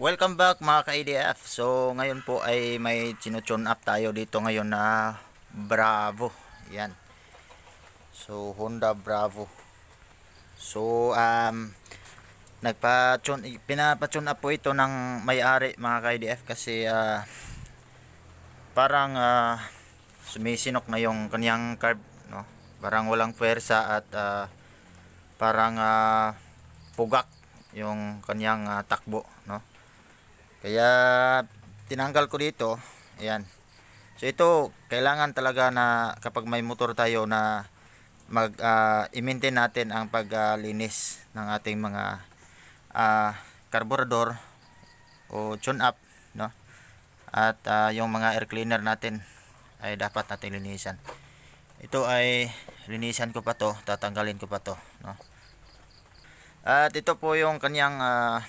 Welcome back mga ka-ADF. So ngayon po ay may sinutune up tayo dito ngayon na Bravo. Yan. So Honda Bravo. So um nagpa-tune pinapa-tune up po ito ng may-ari mga ka-ADF kasi ah, parang ah, sumisinok na yung kanyang carb no. Parang walang puwersa at ah, parang ah, pugak yung kanyang ah, takbo. Kaya tinanggal ko dito. Ayan. So ito kailangan talaga na kapag may motor tayo na mag ah, i-maintain natin ang paglinis ng ating mga ah, carburetor o tune up no. At ah, yung mga air cleaner natin ay dapat natin linisan. Ito ay linisan ko pa to, tatanggalin ko pa to, no. At ito po yung kanyang ah,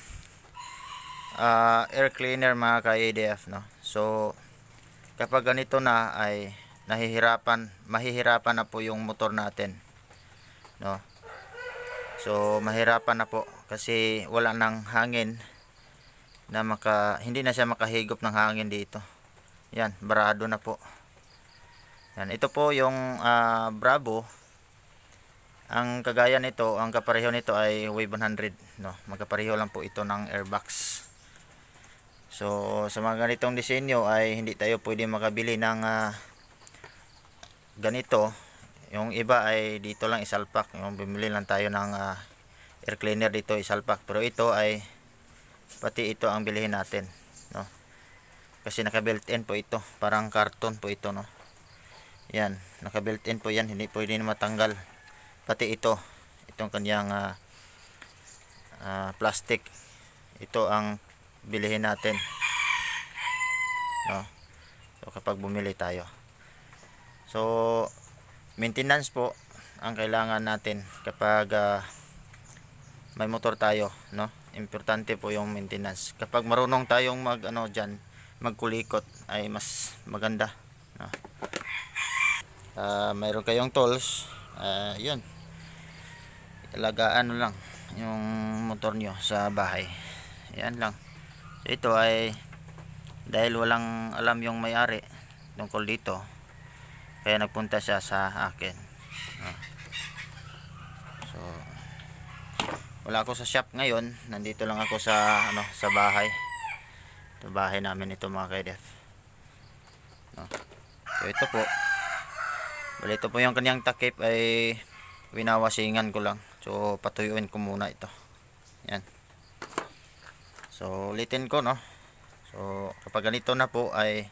ah, air cleaner mga ka-ADF no. So kapag ganito na ay nahihirapan, mahihirapan na po yung motor natin. No. So mahirapan na po kasi wala nang hangin na maka hindi na siya makahigop ng hangin dito. Yan, barado na po. Yan, ito po yung ah, Bravo. Ang kagaya nito, ang kapareho nito ay Wave 100, no. Magkapareho lang po ito ng airbox. So, sa mga ganitong disenyo ay hindi tayo pwede makabili ng ah, ganito. Yung iba ay dito lang isalpak. Yung bumili lang tayo ng ah, air cleaner dito isalpak. Pero ito ay pati ito ang bilihin natin, no. Kasi naka built-in po ito, parang karton po ito, no. Yan, naka built-in po yan, hindi pwede na matanggal. Pati ito, itong kanyang ah, ah, plastic. Ito ang bilihin natin. No. So kapag bumili tayo. So maintenance po ang kailangan natin kapag ah, may motor tayo, no? Importante po yung maintenance. Kapag marunong tayong mag ano diyan, magkulikot ay mas maganda, no? Ah, mayroon kayong tools, ah, 'yun. Talaga ano lang yung motor nyo sa bahay. Yan lang. Ito ay dahil walang alam yung may-ari tungkol dito kaya nagpunta siya sa akin. Ah. So wala ako sa shop ngayon, nandito lang ako sa ano sa bahay. Ito bahay namin ito mga kaidef. No. So ito po. Bali ito po yung kanyang takip ay winawasingan ko lang. So patuyuin ko muna ito. Yan. So ulitin ko no. So kapag ganito na po ay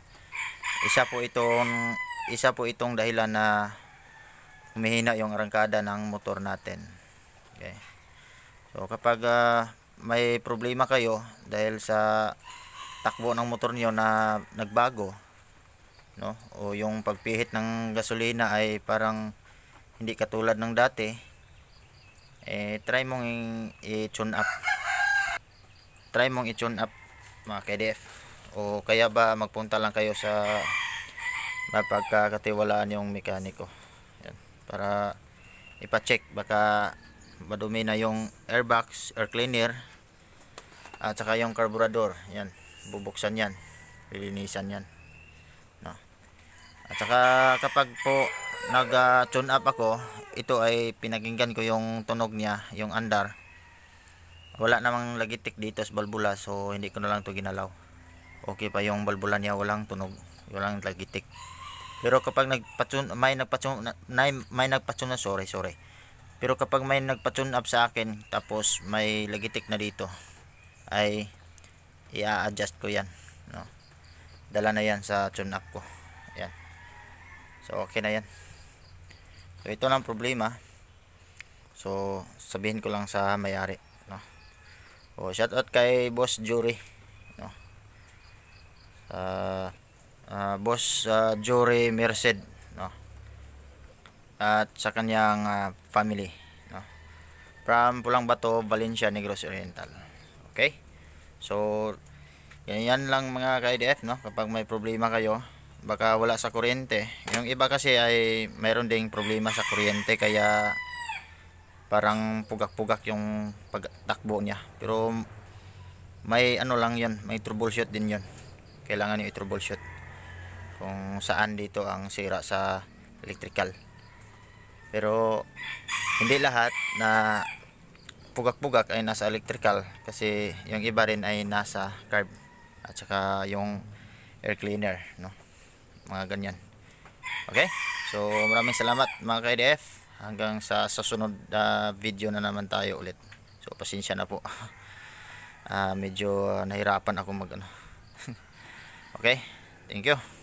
isa po itong isa po itong dahilan na humihina yung arangkada ng motor natin. Okay. So kapag ah, may problema kayo dahil sa takbo ng motor niyo na nagbago no o yung pagpihit ng gasolina ay parang hindi katulad ng dati eh try mong i-tune up try mong i-tune up mga KDF o kaya ba magpunta lang kayo sa mapagkakatiwalaan yung mekaniko. Yan. Para ipa-check baka madumi na yung airbox air cleaner at saka yung carburetor yan. Bubuksan yan. Lilinisan yan. No. At saka kapag po nag ah, tune up ako ito ay pinakinggan ko yung tunog niya yung andar wala namang lagitik dito sa balbula so hindi ko na lang to ginalaw. Okay pa yung balbula niya walang tunog walang lagitik. Pero kapag nagpatune may nagpatune na, may, nagpatune na sorry sorry. Pero kapag may nagpatune up sa akin tapos may lagitik na dito ay i-adjust ko yan no? Dala na yan sa tune up ko. Yan so okay na yan. So ito lang problema. So sabihin ko lang sa may-ari no o shout out kay boss Jury. No. Sa ah, boss ah, Jury Merced no. At sa kanyang ah, family no. From Pulang Bato Valencia Negros Oriental. Okay? So yan lang mga ka-IDF no. Kapag may problema kayo baka wala sa kuryente. Yung iba kasi ay mayroon ding problema sa kuryente kaya parang pugak-pugak yung pagtakbo niya. Pero may ano lang yun may troubleshoot din yun. Kailangan nyo i-troubleshoot kung saan dito ang sira sa electrical. Pero hindi lahat na pugak-pugak ay nasa electrical kasi yung iba rin ay nasa carb at saka yung air cleaner no? Mga ganyan. Okay? So maraming salamat mga ka-IDF hanggang sa susunod na video na naman tayo ulit. So pasensya na po. Ah, medyo nahirapan ako mag ano okay? Thank you